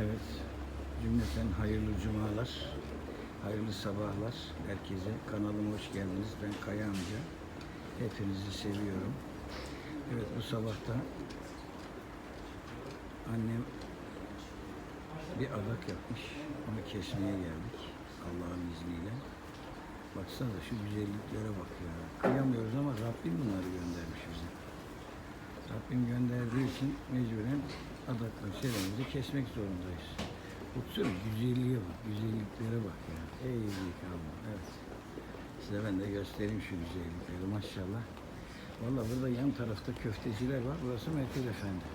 Evet. Cümleten hayırlı cumalar, hayırlı sabahlar herkese. Kanalıma hoş geldiniz. Ben Kaya amca. Hepinizi seviyorum. Evet bu sabahta annem bir adak yapmış. Onu kesmeye geldik. Allah'ın izniyle. Baksana şu güzelliklere bak ya. Kıyamıyoruz ama Rabbim bunları göndermiş bize. Rabbim gönderdiği için mecburen adakla şeylerimizi kesmek zorundayız. Baksana güzelliğe bak, güzelliklere bak ya. Ey Allah, evet. Size ben de göstereyim şu güzellikleri maşallah. Vallahi burada yan tarafta köfteciler var. Burası Merkez Efendi.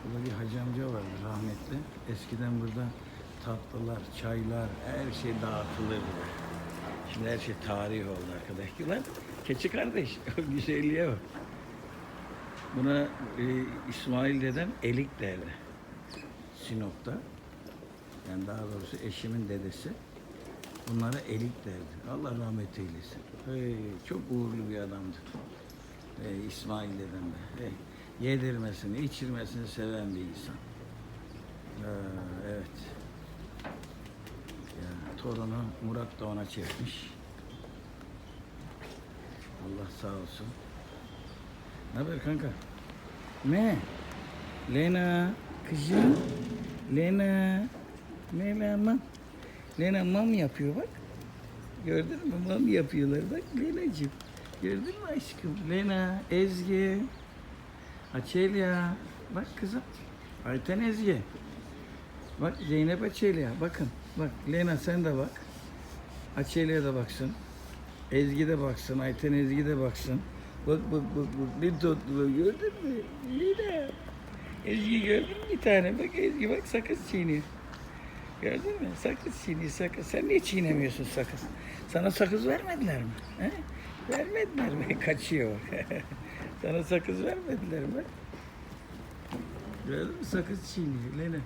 Burada bir hacı amca vardı rahmetli. Eskiden burada tatlılar, çaylar, her şey dağıtılırdı. Şimdi her şey tarih oldu arkadaşlar. Keçi kardeş, güzelliğe bak. Buna e, İsmail dedem elik derdi. Sinop'ta. Yani daha doğrusu eşimin dedesi. Bunlara elik derdi. Allah rahmet eylesin. Hey, çok uğurlu bir adamdı. Hey, İsmail dedem de. Hey, yedirmesini, içirmesini seven bir insan. Ee, evet. Ya, torunu Murat da ona çekmiş. Allah sağ olsun. Ne haber kanka? Ne? Lena, kızım. Lena. Lena mam. Lena mam yapıyor bak. Gördün mü? Mam yapıyorlar. Bak Lena'cığım. Gördün mü aşkım? Lena, Ezgi. Açelya. Bak kızım. Ayten Ezgi. Bak Zeynep Açelya. Bakın. Bak Lena sen de bak. Açelya da baksın. Ezgi de baksın. Ayten Ezgi de baksın. Bak bak bak bak. Ne tatlı gördün mü? Lena. Ezgi gördün mü bir tane? Bak Ezgi bak sakız çiğniyor. Gördün mü? Sakız çiğniyor sakız. Sen niye çiğnemiyorsun sakız? Sana sakız vermediler mi? He? Vermediler mi? Kaçıyor. Sana sakız vermediler mi? Gördün mü? Sakız çiğniyor Lena.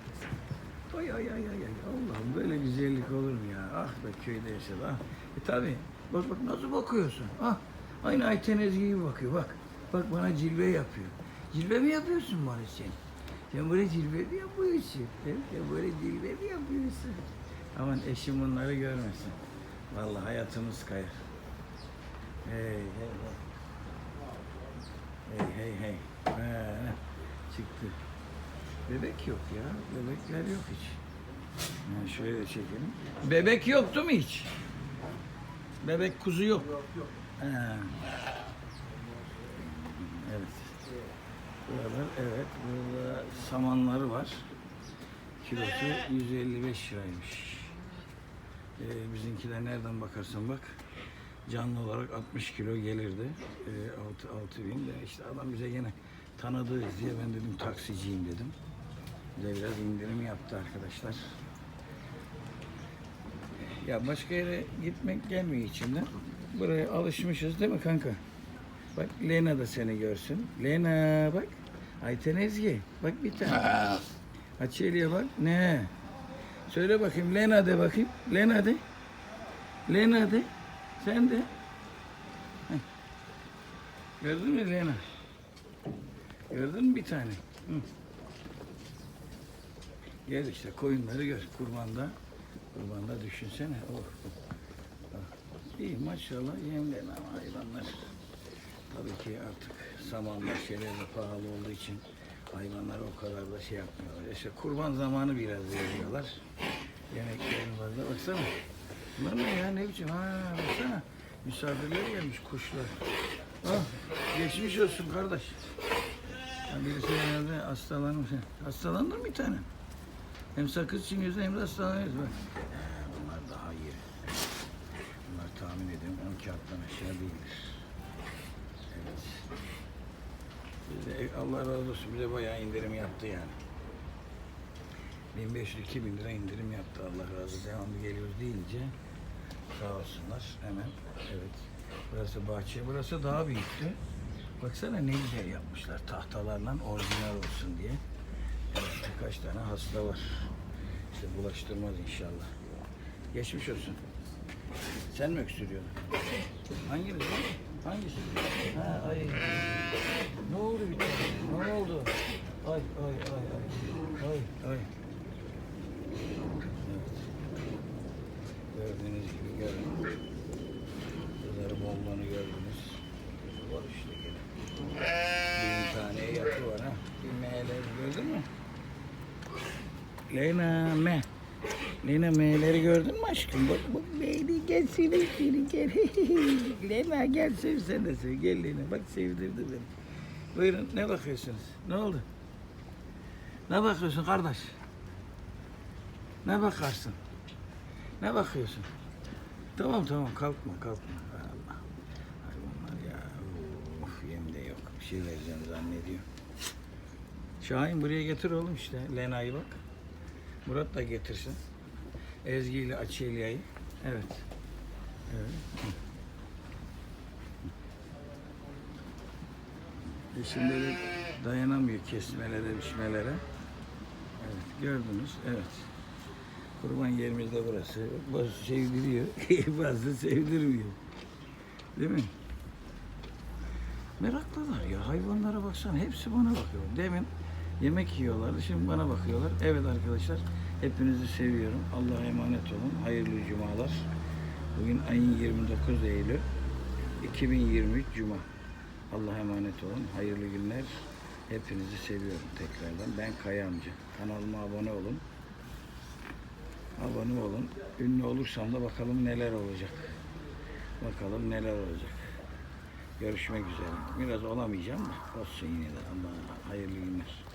Ay ay ay ay ay. Allah'ım böyle güzellik olur mu ya? Ah be köyde yaşadı ah. E tabi. Bak bak nasıl bakıyorsun? Ah. Aynı Ayten Ezgi gibi bakıyor bak. Bak bana cilve yapıyor. Cilve mi yapıyorsun bana sen? Sen böyle cilve mi yapıyorsun? Sen böyle cilve mi yapıyorsun? Aman eşim bunları görmesin. Vallahi hayatımız kayar. Hey hey hey. Hey hey hey. He, çıktı. Bebek yok ya. Bebekler yok hiç. Yani şöyle çekelim. Bebek yoktu mu hiç? Bebek kuzu yok. Yok yok. Evet. Buralar evet. Burada samanları var. Kilosu 155 liraymış. Ee, bizimkiler nereden bakarsan bak canlı olarak 60 kilo gelirdi. Ee, 6, 6 bin de işte adam bize yine tanıdığız diye ben dedim taksiciyim dedim. Bize biraz indirim yaptı arkadaşlar. Ya başka yere gitmek gelmiyor içimden. Buraya alışmışız değil mi kanka? Bak Lena da seni görsün. Lena bak. Ayten Ezgi. Bak bir tane. Açeli'ye bak. Ne? Söyle bakayım. Lena de bakayım. Lena de. Lena de. Sen de. Heh. Gördün mü Lena? Gördün mü bir tane? Hı. Gel işte koyunları gör. Kurbanda. Kurbanda düşünsene. Oh. İyi maşallah yemlen ama hayvanlar. Tabii ki artık samanlar şeyler de pahalı olduğu için hayvanlar o kadar da şey yapmıyorlar. İşte kurban zamanı biraz veriyorlar. Yemeklerin fazla. Baksana. Bunlar ne ya ne biçim? Ha baksana. Misafirler gelmiş kuşlar. Ah, geçmiş olsun kardeş. Ha, birisi herhalde hastalanmış. Hastalandın mı bir tane? Hem sakız çiğniyorsun hem de hastalanıyorsun. Ha, bunlar daha iyi. Bunlar tahmin ediyorum 10 kağıttan aşağı değildir. Evet. Bize, Allah razı olsun bize bayağı indirim yaptı yani. 1500-2000 lira indirim yaptı Allah razı olsun. Devamlı geliyoruz deyince sağ olsunlar hemen. Evet. Burası bahçe. Burası daha büyüktü. Baksana ne güzel yapmışlar tahtalarla orijinal olsun diye. Evet, birkaç tane hasta var. İşte bulaştırmaz inşallah. Geçmiş olsun. Sen mi öksürüyorsun? Hanginiz lan? Hangisi? Ha, ay. Ne oldu bir tane? Ne oldu? Ay, ay, ay, ay. Ay, ay. Evet. Gördüğünüz gibi görün. Kızları bolluğunu gördünüz. Var işte gene. Bin tane yatı var ha. Bir meğeleri gördün mü? Leyla me. Leyla meğeleri gördün mü aşkım? Bak bak Leyla gel seni seni gel. Leyla gel sev sen de sev. Gel Leyla bak sevdirdi beni. Buyurun ne bakıyorsunuz? Ne oldu? Ne bakıyorsun kardeş? Ne bakarsın? Ne bakıyorsun? Tamam tamam kalkma kalkma. Allah. Hayvanlar ya. Of yem de yok. Bir şey vereceğim zannediyor. Şahin buraya getir oğlum işte. Lena'yı bak. Murat da getirsin. Ezgi ile Açelya'yı. Evet. Evet. Şimdi de dayanamıyor kesmelere, biçmelere. Evet, gördünüz. Evet. Kurban yerimiz de burası. Bazı sevdiriyor, bazı sevdirmiyor. Değil mi? Meraklılar ya. Hayvanlara baksana. Hepsi bana bakıyor. Demin yemek yiyorlardı. Şimdi bana bakıyorlar. Evet arkadaşlar. Hepinizi seviyorum. Allah'a emanet olun. Hayırlı cumalar. Bugün ayın 29 Eylül. 2023 Cuma. Allah'a emanet olun. Hayırlı günler. Hepinizi seviyorum tekrardan. Ben Kaya amca. Kanalıma abone olun. Abone olun. Ünlü olursam da bakalım neler olacak. Bakalım neler olacak. Görüşmek üzere. Biraz olamayacağım da olsun yine de. Allah'a hayırlı günler.